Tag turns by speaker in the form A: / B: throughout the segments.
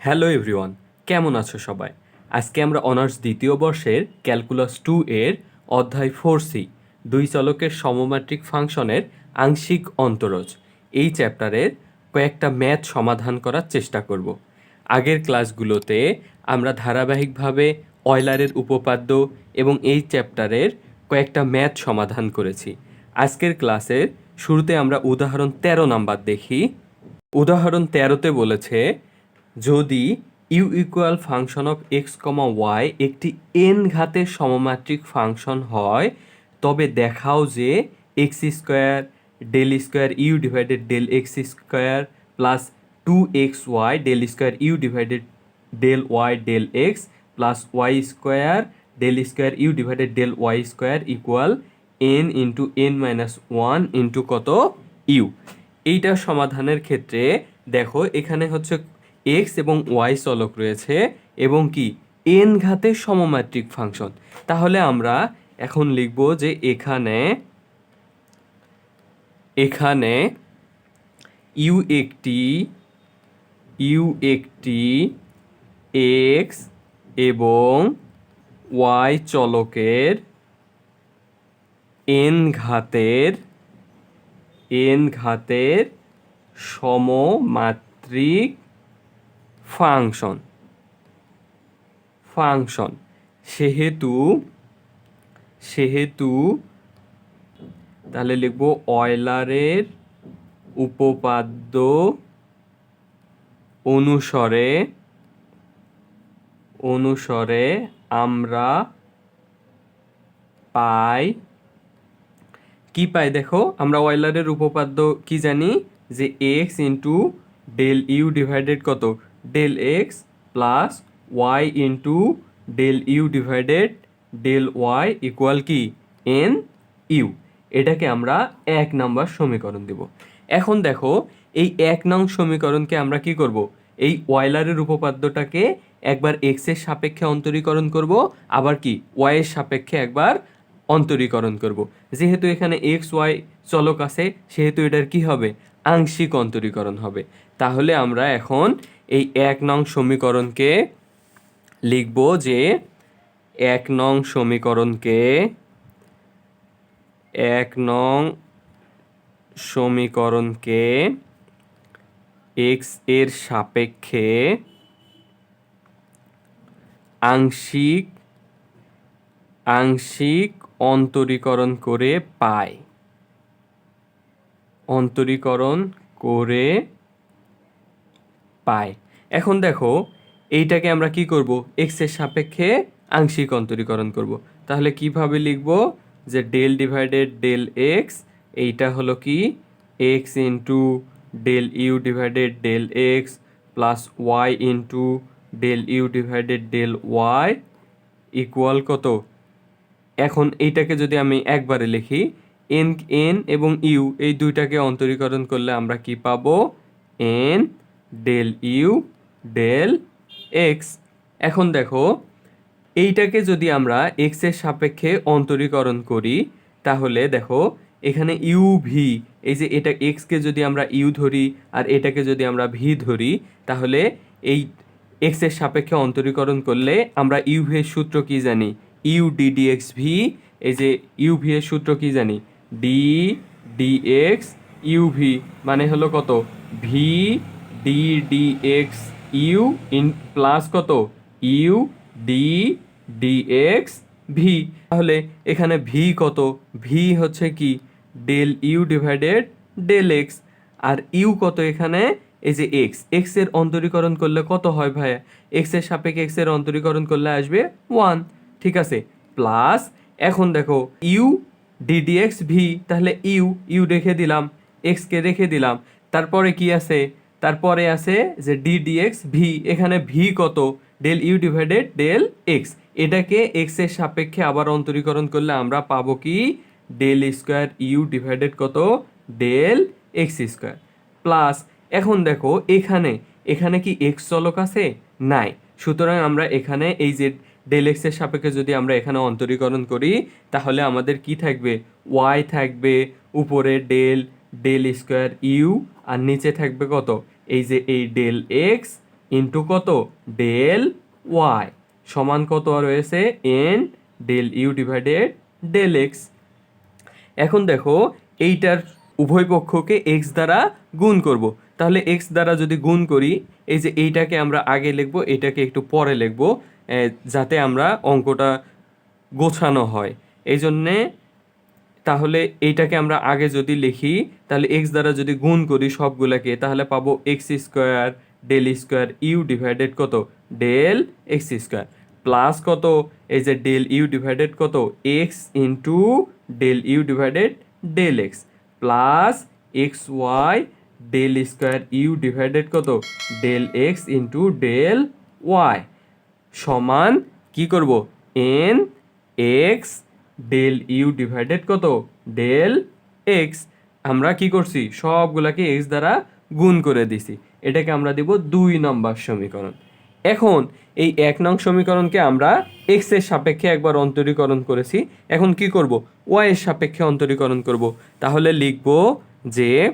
A: Hello everyone, কেমন আছো সবাই? আজকে আমরা অনার্স দ্বিতীয় বর্ষের ক্যালকুলাস টু এর অধ্যায় ফোর সি, দুই চলকের সমমাত্রিক ফাংশনের আংশিক অন্তরজ। এই চ্যাপ্টারের কয়েকটা ম্যাথ সমাধান করার চেষ্টা করব। আগের ক্লাসগুলোতে আমরা ধারাবাহিকভাবে অয়লারের উপপাদ্য এবং এই চ্যাপ্টারের কয়েকটা ম্যাথ সমাধান করেছি। আজকের ক্লাসের শুরুতে আমরা উদাহরণ তেরো নাম্বার দেখি। উদাহরণ তেরোতে বলেছে যদি U equal function of X comma Y একটি এন ঘাতের সমমাত্রিক ফাংশন হয়, তবে দেখাও যে X square del square U divided del X square plus two X Y del square U divided del Y del X plus Y square del square U divided del Y square equal N into N minus one into কত U এইটার সমাধানের ক্ষেত্রে দেখো এখানে হচ্ছে x এবং Y চলক রয়েছে এবং কি? এন ঘাতের সমমাত্রিক ফাংশন। তাহলে আমরা এখন লিখব যে এখানে এখানে ইউ একটি ইউ একটি এক্স এবং ওয়াই চলকের এন ঘাতের এন ঘাতের সমমাত্রিক ফাংশন। ফাংশন। সেহেতু সেহেতু, তাহলে লিখব অয়লারের উপপাদ্য অনুসরে অনুসরে আমরা পাই। কি পাই দেখো? আমরা অয়লারের উপপাদ্য কি জানি? যে X into del U divided কত? Del X plus Y into del U divided del Y equal কি? এন ইউ এটাকে আমরা এক নাম্বার সমীকরণ দেব। এখন দেখো, এই এক নং সমীকরণকে আমরা কি করব? এই ওয়াইলারের উপপাদ্যটাকে একবার এক্সের সাপেক্ষে অন্তরীকরণ করব, আবার কি? ওয়াই এর সাপেক্ষে একবার অন্তরীকরণ করব। যেহেতু এখানে এক্স ওয়াই চলক আছে, সেহেতু এটার কি হবে? আংশিক অন্তরীকরণ হবে। তাহলে আমরা এখন এই এক নং সমীকরণকে লিখব যে এক নং সমীকরণকে এক নং সমীকরণকে এক্সের সাপেক্ষে আংশিক আংশিক অন্তরীকরণ করে পাই। অন্তরীকরণ করে পাই। এখন দেখো, এইটাকে আমরা কি করব? এক্সের সাপেক্ষে আংশিক অন্তরীকরণ করব। তাহলে কীভাবে লিখব? যে ডেল ডিভাইডেড ডেল এক্স এইটা হলো কি? X into del U divided del X plus Y into del U divided del Y equal কত? এখন এইটাকে যদি আমি একবারে লিখি এন এন এবং ইউ এই দুইটাকে অন্তরীকরণ করলে আমরা কি পাবো? N del U del X এখন দেখো, এইটাকে যদি আমরা এক্সের সাপেক্ষে অন্তরীকরণ করি, তাহলে দেখো, এখানে ইউ ভি এই যে এটা এক্সকে যদি আমরা ইউ ধরি আর এটাকে যদি আমরা ভি ধরি, তাহলে এই এক্সের সাপেক্ষে অন্তরীকরণ করলে আমরা ইউ ভি এর সূত্র কি জানি? U D D X V এই যে ইউ ভি এর সূত্র কি জানি? D D X U V মানে হলো কত? V D D X U in plus কত? U D D X V তাহলে এখানে ভি কত? ভি হচ্ছে কি? Del U divided del X are you কত এখানে? এই যে এক্স এক্সের অন্তরীকরণ করলে কত হয় ভাইয়া? এক্সের সাপেক্ষে এক্সের অন্তরীকরণ করলে আসবে ওয়ান ঠিক আছে? প্লাস এখন দেখো U D D X V তাহলে ইউ ইউ রেখে দিলাম। এক্সকে রেখে দিলাম। তারপরে কি আছে? তারপরে আছে যে ডিডিএক্স ভি এখানে ভি কত? Del U divided del X এটাকে এক্সের সাপেক্ষে আবার অন্তরীকরণ করলে আমরা পাবো কি? ডেল স্কোয়ার ইউ ডিভাইডেড কত? ডেল এক্স স্কোয়ার প্লাস এখন দেখো, এখানে এখানে কি এক্স চলক আছে? নাই। সুতরাং আমরা এখানে এই যে ডেল এক্সের সাপেক্ষে যদি আমরা এখানে অন্তরীকরণ করি, তাহলে আমাদের কি থাকবে? ওয়াই থাকবে। উপরে ডেল ডেল স্কোয়ার ইউ আর নিচে থাকবে কত? এই যে এই ডেল এক্স ইন্টু কত? ডেল ওয়াই সমান কত রয়েছে? N del U divided del X এখন দেখো, এইটার উভয় পক্ষকে এক্স দ্বারা গুণ করব। তাহলে এক্স দ্বারা যদি গুণ করি, এই যে এইটাকে আমরা আগে লিখব, এটাকে একটু পরে লিখব যাতে আমরা অঙ্কটা গোছানো হয়। এই জন্যে তাহলে এইটাকে আমরা আগে যদি লিখি, তাহলে এক্স দ্বারা যদি গুণ করি সবগুলোকে, তাহলে পাবো X square del square U divided কত? ডেল এক্স স্কোয়ার প্লাস কত? এই যে ডেল ইউ ডিভাইডেড কত? X into del U divided del X plus X Y del square U divided কত? Del X into del Y সমান কি করব? N X del U divided কত? Del x আমরা কি করছি? সবগুলাকে এক্স দ্বারা গুণ করে দিছি। এটাকে আমরা দিব দুই নম্বর সমীকরণ। এখন এই এক নং সমীকরণকে আমরা এক্সের সাপেক্ষে একবার অন্তরীকরণ করেছি। এখন কি করব? ওয়াই এর সাপেক্ষে অন্তরীকরণ করব। তাহলে লিখব যে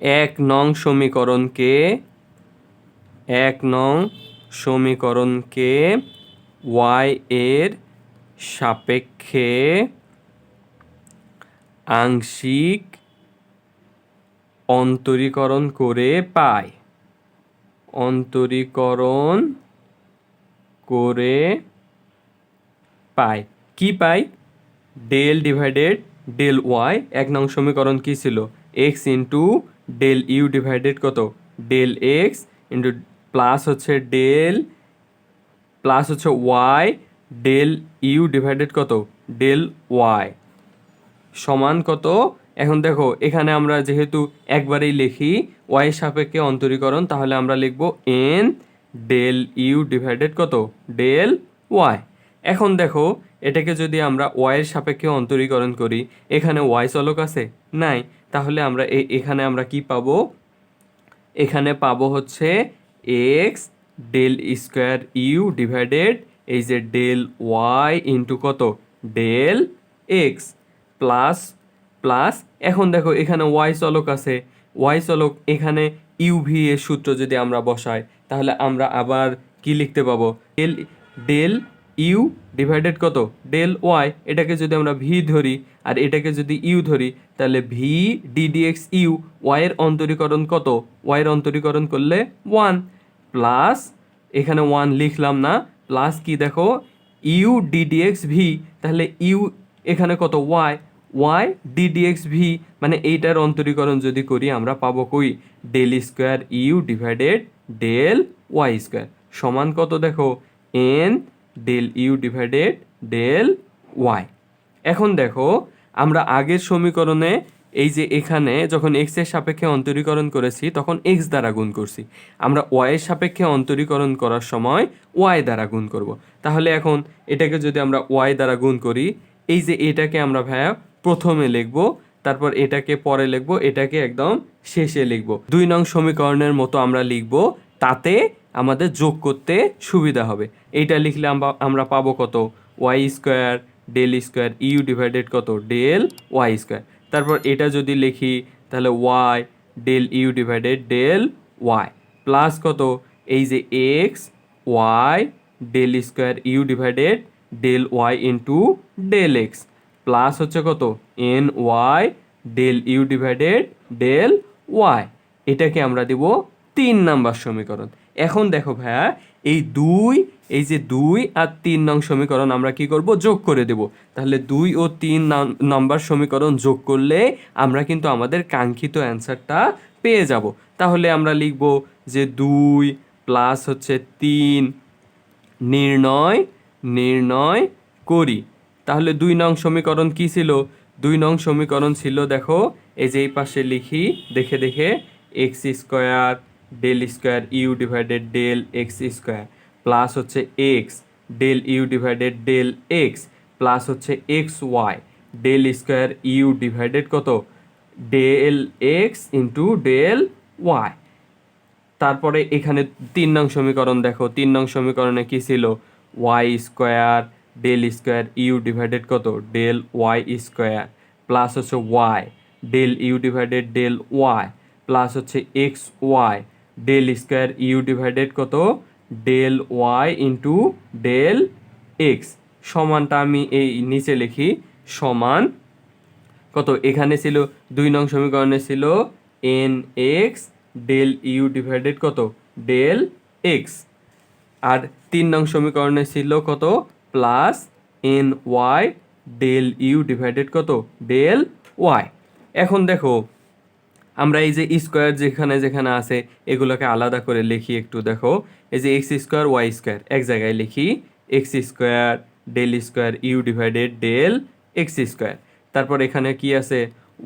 A: এক নং সমীকরণকে, এক নং সমীকরণকে ওয়াই এর সাপেক্ষে আংশিক অন্তরীকরণ করে পাই অন্তরীকরণ করে পাই কি পাই ডেল ডিভাইডেড ডেল ওয়াই, এক নং সমীকরণ কি ছিল? X into del U divided কত? ডেল এক্স ইন্টু প্লাস হচ্ছে ডেল, প্লাস হচ্ছে ওয়াই ডেল ইউ ডিভাইডেড কত? ডেল ওয়াই সমান কত? এখন দেখো, এখানে আমরা যেহেতু একবারেই লিখি ওয়াই সাপেক্ষে অন্তরীকরণ, তাহলে আমরা লিখব এন ডেল ইউ ডিভাইডেড কত? Del Y. এখন দেখো, এটাকে যদি আমরা ওয়াইয়ের সাপেক্ষে অন্তরীকরণ করি, এখানে ওয়াই চলক আছে? নাই। তাহলে আমরা এখানে আমরা কি পাবো? এখানে পাবো হচ্ছে X del square U divided এই যে ডেল ওয়াই ইন্টু কত? ডেল এক্স প্লাস প্লাস, এখন দেখো এখানে ওয়াই চলক আছে। ওয়াই চলক এখানে ইউভি এর সূত্র যদি আমরা বসাই, তাহলে আমরা আবার কি লিখতে পাবো? ডেল ডেল ইউ ডিভাইডেড কত? ডেল ওয়াই, এটাকে যদি আমরা ভি ধরি আর এটাকে যদি ইউ ধরি, তাহলে ভি ডিডিএক্স ইউ ওয়াইয়ের অন্তরীকরণ কত? ওয়াইয়ের অন্তরীকরণ করলে ওয়ান প্লাস এখানে ওয়ান লিখলাম না প্লাস কি দেখো? U D D X V তাহলে ইউ এখানে কত? ওয়াই ওয়াই ডিডিএক্স ভি মানে এইটার অন্তরীকরণ যদি করি আমরা পাবো কই? Del square U divided del Y square সমান কত দেখো? N del U divided del Y এখন দেখো, আমরা আগের সমীকরণে এই যে এখানে যখন এক্সের সাপেক্ষে অন্তরীকরণ করেছি, তখন এক্স দ্বারা গুণ করছি। আমরা ওয়াই এর সাপেক্ষে অন্তরীকরণ করার সময় ওয়াই দ্বারা গুণ করব। তাহলে এখন এটাকে যদি আমরা ওয়াই দ্বারা গুণ করি, এই যে এটাকে আমরা ভাইয়া প্রথমে লিখব, তারপর এটাকে পরে লিখব, এটাকে একদম শেষে লিখব। দুই নং সমীকরণের মতো আমরা লিখব, তাতে আমাদের যোগ করতে সুবিধা হবে। এইটা লিখলে আমরা পাবো কত? Y square del square U divided কত? ডেল ওয়াই স্কোয়ার তারপর এটা যদি লিখি, তাহলে Y del U divided del Y plus কত? এই যে X Y del square U divided del Y into del X plus হচ্ছে কত? N Y del U divided del Y এটাকে আমরা দিব তিন নাম্বার সমীকরণ। এখন দেখো ভাইয়া এই দুই, এই যে দুই আর তিন নং সমীকরণ আমরা কি করব? যোগ করে দেব। তাহলে দুই ও তিন নাম- নম্বর সমীকরণ যোগ করলে আমরা কিন্তু আমাদের কাঙ্ক্ষিত অ্যান্সারটা পেয়ে যাব। তাহলে আমরা লিখব যে দুই প্লাস হচ্ছে তিন নির্ণয় নির্ণয় করি। তাহলে দুই নং সমীকরণ কি ছিল? দুই নং সমীকরণ ছিল, দেখো, এই যে এই পাশে লিখি, দেখে দেখে, X square del square U divided del X square plus হচ্ছে X del U divided del X plus হচ্ছে X Y del square U divided কত? Del X into del Y তারপরে এখানে তিন নং সমীকরণ দেখো, তিন নং সমীকরণে কি ছিল? Y square del square U divided কত? ডেল ওয়াই স্কোয়ার প্লাস হচ্ছে Y del U divided del Y plus হচ্ছে X Y del square U divided কত? Del Y into del X সমানটা আমি এই নিচে লিখি, সমান কত? এখানে ছিল দুই নং সমীকরণে ছিল N X del U divided কত? ডেল এক্স আর তিন নং সমীকরণে ছিল কত? Plus N Y del U divided কত? ডেল ওয়াই এখন দেখো আমরা এই যে স্কোয়ার যেখানে যেখানে আছে, এগুলোকে আলাদা করে লিখি একটু, দেখো। এই যে এক্স স্কোয়ার ওয়াই স্কোয়ার, এক জায়গায় লিখি X square del square U divided del X square. তারপর এখানে কি আছে?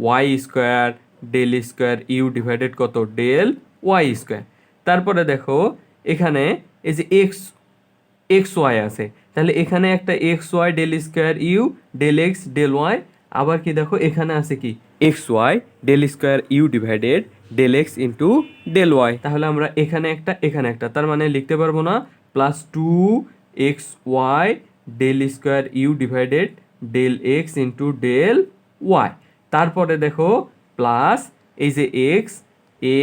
A: Y square del square U divided কত? Del Y square. তারপরে দেখো, এখানে এই যে এক্স এক্স ওয়াই আছে। তাহলে এখানে একটা X Y del square U del X del Y আবার কি দেখো, এখানে আছে কি? X Y del square U divided del X into del Y তাহলে আমরা এখানে একটা এখানে একটা। তার মানে লিখতে পারব না plus two X Y del square U divided del X into del Y তারপরে দেখো প্লাস এই যে X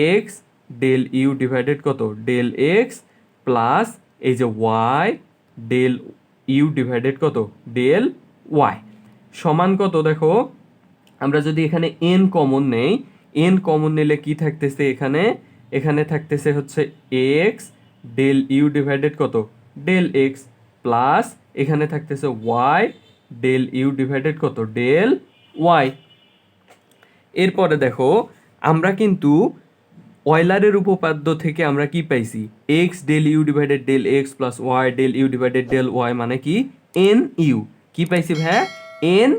A: X del U divided কত? ডেল এক্স প্লাস এই যে ওয়াই ডেল ইউ ডিভাইডেড কত? ডেল ওয়াই সমান কত দেখো? আমরা যদি এখানে এন কমন নেই এন কমন নিলে কি থাকতেছে এখানে? এখানে থাকতেছে হচ্ছে এক্স ডেল ইউ ডিভাইডেড কত? ডেল এক্স প্লাস এখানে থাকতেছে ওয়াই ডেল ইউ ডিভাইডেড কত? ডেল ওয়াই এরপরে দেখো, আমরা কিন্তু অয়লারের উপপাদ্য থেকে আমরা কি পাইছি? X del U divided del X plus Y del U divided del Y মানে কি? এন ইউ কি পাইছি ভাইয়া? এন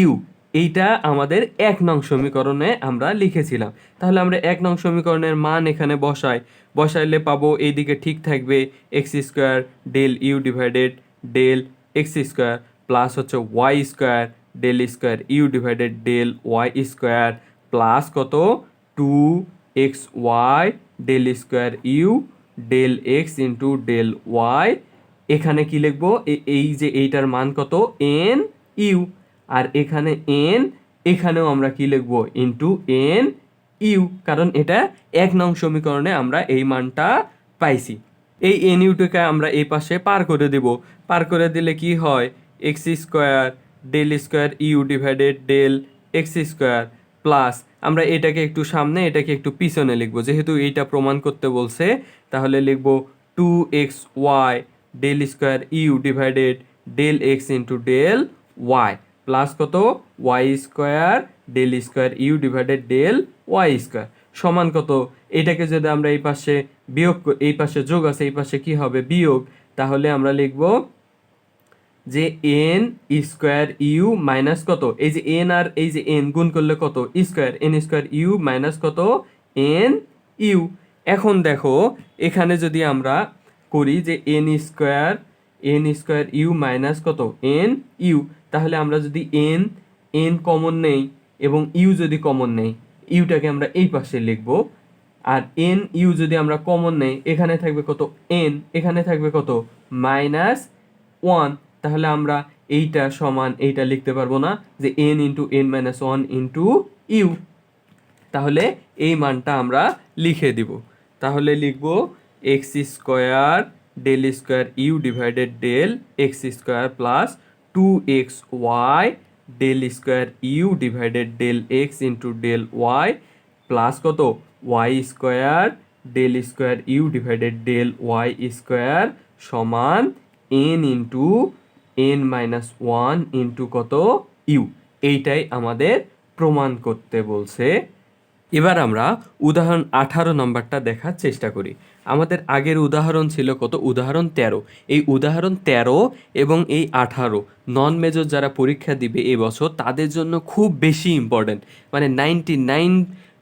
A: ইউ এইটা আমাদের এক নং সমীকরণে আমরা লিখেছিলাম। তাহলে আমরা এক নং সমীকরণের মান এখানে বসাই। বসাইলে পাবো এইদিকে ঠিক থাকবে X square del U divided del X square plus হচ্ছে Y square del square U divided del Y square plus কত? Two X Y del square U del X into del Y এখানে কি লিখব? এই যে এইটার মান কত? এন ইউ আর এখানে এন এখানেও আমরা কি লিখব? ইন্টু এন ইউ কারণ এটা এক নং সমীকরণে আমরা এই মানটা পাইছি। এই এন ইউটাকে আমরা এই পাশে পার করে দেব। পার করে দিলে কি হয়? X square del square U divided del X square plus আমরা এটাকে একটু সামনে, এটাকে একটু পিছনে লিখব। যেহেতু এইটা প্রমাণ করতে বলছে, তাহলে লিখব two X Y del square U divided del X into del Y plus কত? Y square del square U divided del Y square. সমান কত? এটাকে যদি আমরা এই পাশে বিয়োগ এই পাশে যোগ আছে, এই পাশে কি হবে? বিয়োগ। তাহলে আমরা লিখব যে এন স্কোয়ার ইউ মাইনাস কত? এই যে এন আর এই যে এন গুণ করলে কত? Square, N square U minus কত? N U. এখন দেখো, এখানে যদি আমরা করি যে N square N square U minus কত? N U. তাহলে আমরা যদি এন এন কমন নেই এবং ইউ যদি কমন নেই ইউটাকে আমরা এই পাশে লিখব। আর এন ইউ যদি আমরা কমন নেই, এখানে থাকবে কত এন এখানে থাকবে কত মাইনাস ওয়ান তাহলে আমরা এইটা সমান এইটা লিখতে পারব না যে N into N minus one into U তাহলে এই মানটা আমরা লিখে দিব। তাহলে লিখব X square del square U divided del X square plus two X Y del square U divided del X into del Y plus কত? Y square del square U divided del Y square সমান N into N minus one into কত? You এইটাই আমাদের প্রমাণ করতে বলছে। এবার আমরা উদাহরণ আঠারো নম্বরটা দেখার চেষ্টা করি। আমাদের আগের উদাহরণ ছিল কত? উদাহরণ তেরো। এই উদাহরণ তেরো এবং এই আঠারো নন মেজর যারা পরীক্ষা দিবে এবছর তাদের জন্য খুব বেশি ইম্পর্ট্যান্ট মানে ninety nine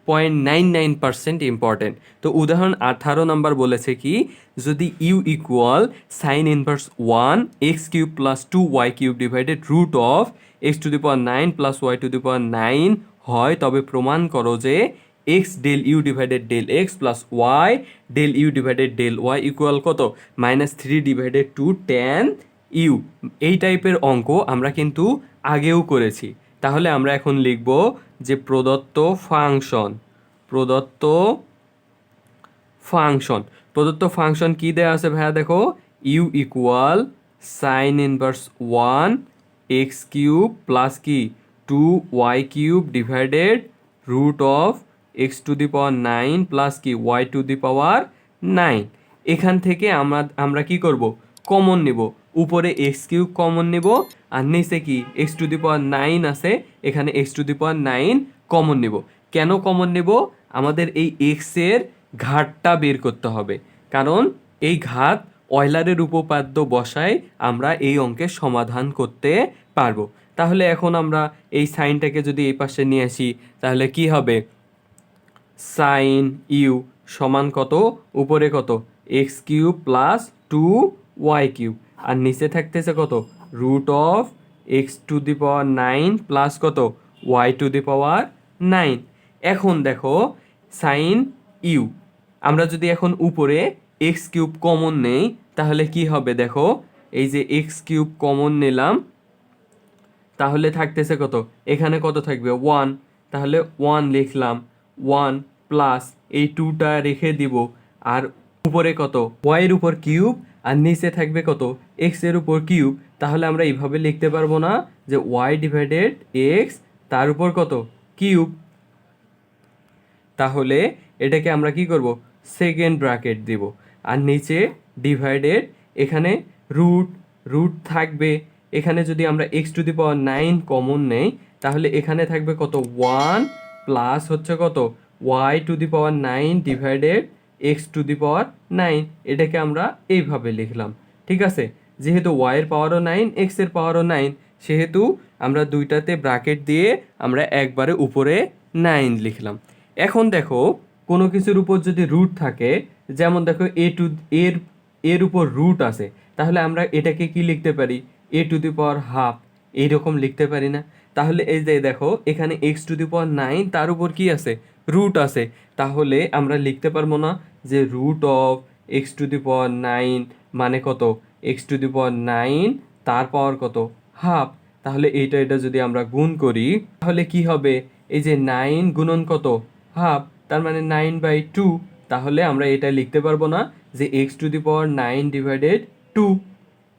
A: point nine nine percent important তো উদাহরণ আঠারো নাম্বার বলেছে কি? যদি U equal sine inverse one X cube plus two Y cube divided root of X to the power nine plus Y to the power nine হয়, তবে প্রমাণ করো যে X del U divided del X plus Y del U divided del Y equal কত? Minus three divided two ten U এই টাইপের অঙ্ক আমরা কিন্তু আগেও করেছি। তাহলে আমরা এখন লিখব যে প্রদত্ত ফাংশন প্রদত্ত ফাংশন প্রদত্ত ফাংশন কি দেওয়া আছে ভাইয়া দেখো? U equal sine inverse one X cube plus কি? Two Y cube divided root of X to the power nine plus কি? Y to the power nine এখান থেকে আমরা আমরা কি করব? কমন নিব। উপরে এক্স কিউব কমন নিব আর নিচে কি? X to the power nine আছে। এখানে X to the power nine common নিব। কেন কমন নেব? আমাদের এই এক্সের ঘাটটা বের করতে হবে। কারণ এই ঘাত অয়লারের উপপাদ্য বসায় আমরা এই অঙ্কের সমাধান করতে পারব। তাহলে এখন আমরা এই সাইনটাকে যদি এই পাশে নিয়ে আসি, তাহলে কি হবে? সাইন ইউ সমান কত? উপরে কত? X cube plus two Y cube আর নিচে থাকতেছে কত? Root of X to the power nine plus কত? Y to the power nine এখন দেখো সাইন ইউ আমরা যদি এখন উপরে এক্স কিউব কমন নেই, তাহলে কি হবে দেখো? এই যে এক্স কিউব কমন নিলাম, তাহলে থাকতেছে কত? এখানে কত থাকবে? ওয়ান তাহলে ওয়ান লিখলাম। ওয়ান প্লাস এই টুটা রেখে দিব। আর উপরে কত? ওয়াইয়ের উপর কিউব আর নিচে থাকবে কত? এক্সের উপর কিউব। তাহলে আমরা এইভাবে লিখতে পারব না যে ওয়াই ডিভাইডেড এক্স, তার উপর কত? কিউব। তাহলে এটাকে আমরা কি করব? সেকেন্ড ব্র্যাকেট দিব। আর নিচে ডিভাইডেড, এখানে রুট রুট থাকবে। এখানে যদি আমরা X to the power nine common নেই, তাহলে এখানে থাকবে কত? ওয়ান প্লাস হচ্ছে কত? Y to the power nine divided X to the power nine এটাকে আমরা এইভাবে লিখলাম, ঠিক আছে? যেহেতু ওয়াইয়ের পাওয়ারও নাইন এক্সের পাওয়ারও নাইন সেহেতু আমরা দুইটাতে ব্র্যাকেট দিয়ে আমরা একবারে উপরে নাইন লিখলাম। এখন দেখো, কোনো কিছুর উপর যদি রুট থাকে, যেমন দেখো এ টু এর এর উপর রুট আছে, তাহলে আমরা এটাকে কি লিখতে পারি? এ টু দি পাওয়ার হাফ এইরকম লিখতে পারি না। তাহলে এই যে দেখো, এখানে x to the power nine তার উপর কি আছে? রুট আছে। তাহলে আমরা লিখতে পারব না যে root of x to the power nine মানে কত? X to the power nine তার পাওয়ার কত? হাফ তাহলে এইটা, এটা যদি আমরা গুণ করি, তাহলে কি হবে? এই যে নাইন গুণন কত? হাফ তার মানে নাইন বাই টু তাহলে আমরা এটা লিখতে পারব না যে x to the power nine divided two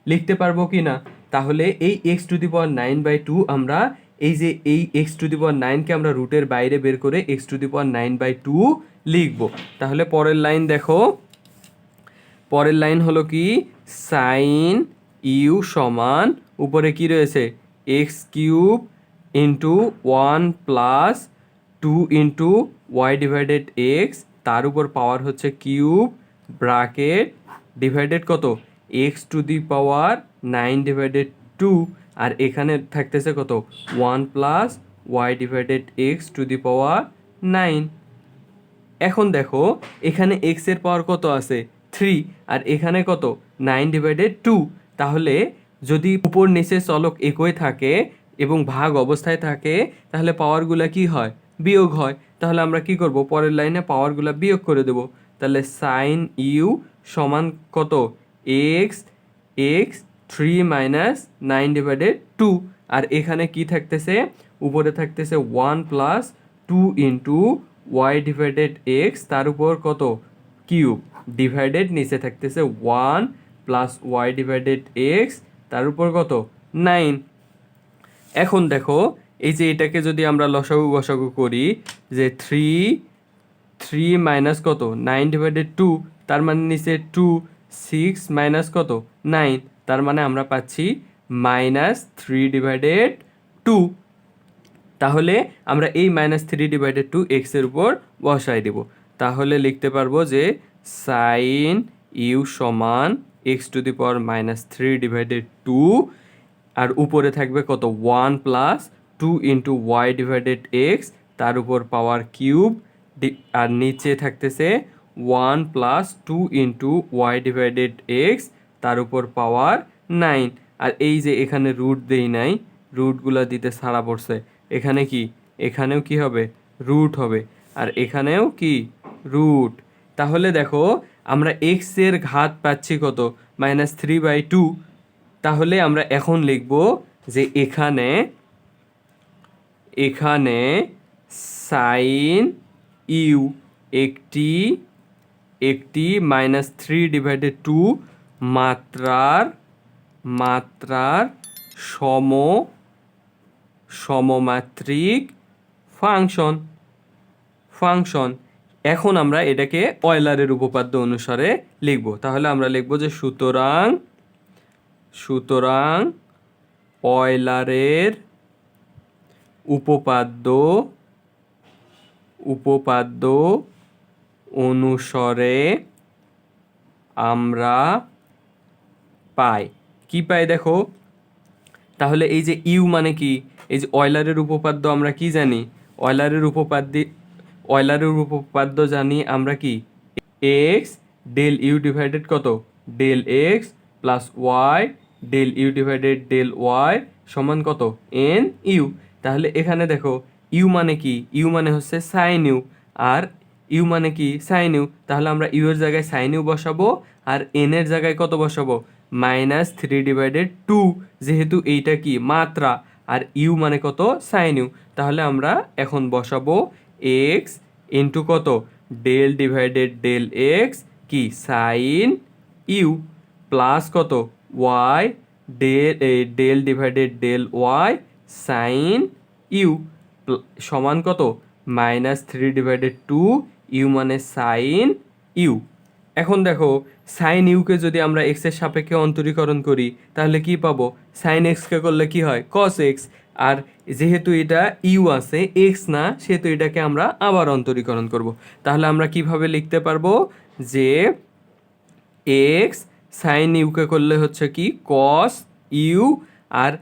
A: লিখতে পারব কি না? তাহলে এই x to the power nine by two আমরা এই যে এই এক্স টু দি পাওয়ার নাইনকে আমরা রুটের বাইরে বের করে x to the power nine by two লিখব। তাহলে পরের লাইন দেখো। পরের লাইন হলো কি? সাইন ইউ সমান উপরে কি রয়েছে? X cube into one plus two into y divided x তার উপর পাওয়ার হচ্ছে কিউব ব্রাকেট ডিভাইডেড কত? X to the power nine divided two আর এখানে থাকতেছে কত? One plus y divided x to the power nine এখন দেখো, এখানে এক্সের পাওয়ার কত আছে? থ্রি আর এখানে কত? নাইন ডিভাইডেড টু তাহলে যদি উপর নিচে চলক একই থাকে এবং ভাগ অবস্থায় থাকে, তাহলে পাওয়ারগুলো কি হয়? বিয়োগ হয়। তাহলে আমরা কি করব? পরের লাইনে পাওয়ারগুলো বিয়োগ করে দেব। তাহলে সাইন ইউ সমান কত? X x three minus nine divided two আর এখানে কি থাকতেছে? উপরে থাকতেছে one plus two into y divided x তার উপর কত? কিউব ডিভাইডেড নিচে থাকতেছে one plus y divided x তার উপর কত? নাইন এখন দেখো, এই যে এটাকে যদি আমরা লসাগু গসাগু করি, যে থ্রি থ্রি মাইনাস কত? নাইন ডিভাইডেড টু তার মানে নিচে টু সিক্স মাইনাস কত? নাইন। তার মানে আমরা পাচ্ছি মাইনাস থ্রি ডিভাইডেড টু। তাহলে আমরা এই মাইনাস থ্রি ডিভাইডেড টু এক্সের উপর বসাই দেব। তাহলে লিখতে পারব যে সাইন ইউ সমান x to the power minus three divided two. আর উপরে থাকবে কত? One plus two into y divided x তার উপর পাওয়ার কিউব। আর নিচে থাকতেছে one plus two into y divided x তার উপর পাওয়ার নাইন আর এই যে এখানে রুট দেই নাই রুটগুলো দিতে সারা পড়ছে। এখানে কি? এখানেও কি হবে? রুট হবে। আর এখানেও কি? রুট তাহলে দেখো, আমরা এক্সের ঘাত পাচ্ছি কত? মাইনাস থ্রি বাই টু তাহলে আমরা এখন লিখব যে এখানে এখানে সাইন ইউ একটি একটি মাইনাস থ্রি ডিভাইডেড টু মাত্রার মাত্রার সম, সমমাত্রিক ফাংশন ফাংশন এখন আমরা এটাকে অয়লারের উপপাদ্য অনুসারে লিখব। তাহলে আমরা লিখব যে সুতরাং সুতরাং অয়লারের উপপাদ্য উপপাদ্য অনুসারে আমরা পাই। কি পাই দেখো? তাহলে এই যে ইউ মানে কি? এই যে অয়লারের উপপাদ্য আমরা কি জানি? অয়লারের উপপাদ্য অয়লারের উপপাদ্য জানি আমরা কি? এক্স ডেল ইউ ডিভাইডেড কত? Del x plus y del u divided del y সমান কত? N u. তাহলে এখানে দেখো, ইউ মানে কি? ইউ মানে হচ্ছে সাইন ইউ। আর ইউ মানে কি? Sine u. তাহলে আমরা ইউ এর জায়গায় সাইন ইউ বসাবো আর এন এর জায়গায় কত বসাবো? Minus three divided two. যেহেতু এইটা কি? মাত্রা। আর ইউ মানে কত? Sine u. তাহলে আমরা এখন বসাবো এক্স ইন্টু কত? ডেল ডিভাইডেড ডেল এক্স কি? Sine u. প্লাস কত? Y. Del del divided del y. Sine u. সমান কত? Minus three divided two u মানে সাইন ইউ। এখন দেখো, সাইন ইউকে যদি আমরা এক্সের সাপেক্ষে অন্তরীকরণ করি, তাহলে কি পাবো? সাইন এক্সকে করলে কি হয়? কস এক্স আর যেহেতু এটা ইউ আছে এক্স না, সেহেতু এটাকে আমরা আবার অন্তরীকরণ করব। তাহলে আমরা কীভাবে লিখতে পারব? যে এক্স সাইন ইউকে করলে হচ্ছে কি? কস ইউ। আর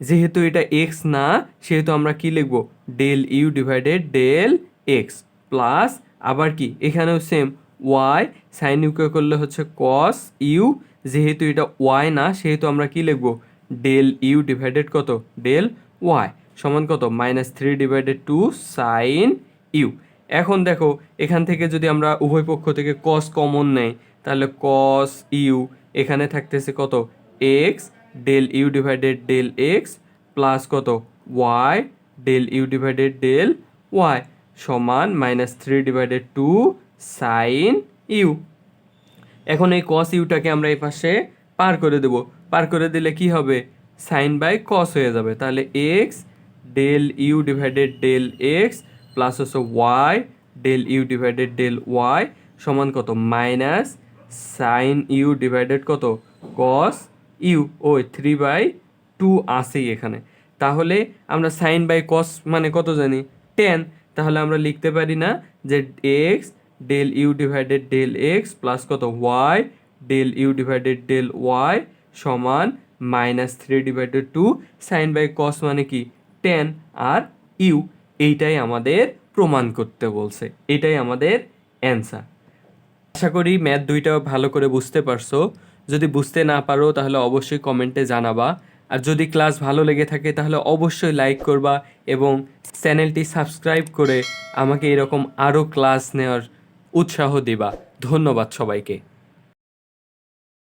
A: যেহেতু এটা এক্স না, সেহেতু আমরা কি লিখব? Del u divided del x plus আবার কি? এখানেও সেম ওয়াই সাইন ইউকে করলে হচ্ছে কস ইউ যেহেতু এটা ওয়াই না, সেহেতু আমরা কি লিখব? ডেল ইউ ডিভাইডেড কত? ডেল ওয়াই সমান কত? Minus three divided two sine u এখন দেখো, এখান থেকে যদি আমরা উভয় পক্ষ থেকে কস কমন নেই, তাহলে কস ইউ এখানে থাকতেছে কত? X del u divided del x plus কত? Y del u divided del y সমান minus three divided two sine u এখন এই কস ইউটাকে আমরা এই পাশে পার করে দেব। পার করে দিলে কি হবে? সাইন বাই কস হয়ে যাবে। তাহলে x del u divided del x plus হচ্ছে y del u divided del y সমান কত? মাইনাস সাইন ইউ ডিভাইডেড কত? কস ইউ ওই থ্রি বাই টু আসেই এখানে। তাহলে আমরা সাইন বাই কস মানে কত জানি? টেন তাহলে আমরা লিখতে পারি না যে x del u divided del x plus কত? Y del u divided del y সমান minus three divided two sine by cos মানে কি? টেন আর ইউ এইটাই আমাদের প্রমাণ করতে বলছে। এটাই আমাদের অ্যান্সার আশা করি ম্যাথ দুইটাও ভালো করে বুঝতে পারছ। যদি বুঝতে না পারো তাহলে অবশ্যই কমেন্টে জানাবা। আর যদি ক্লাস ভালো লেগে থাকে, তাহলে অবশ্যই লাইক করবা এবং চ্যানেলটি সাবস্ক্রাইব করে আমাকে এরকম আরও ক্লাস নেওয়ার উৎসাহ দিবা। ধন্যবাদ সবাইকে।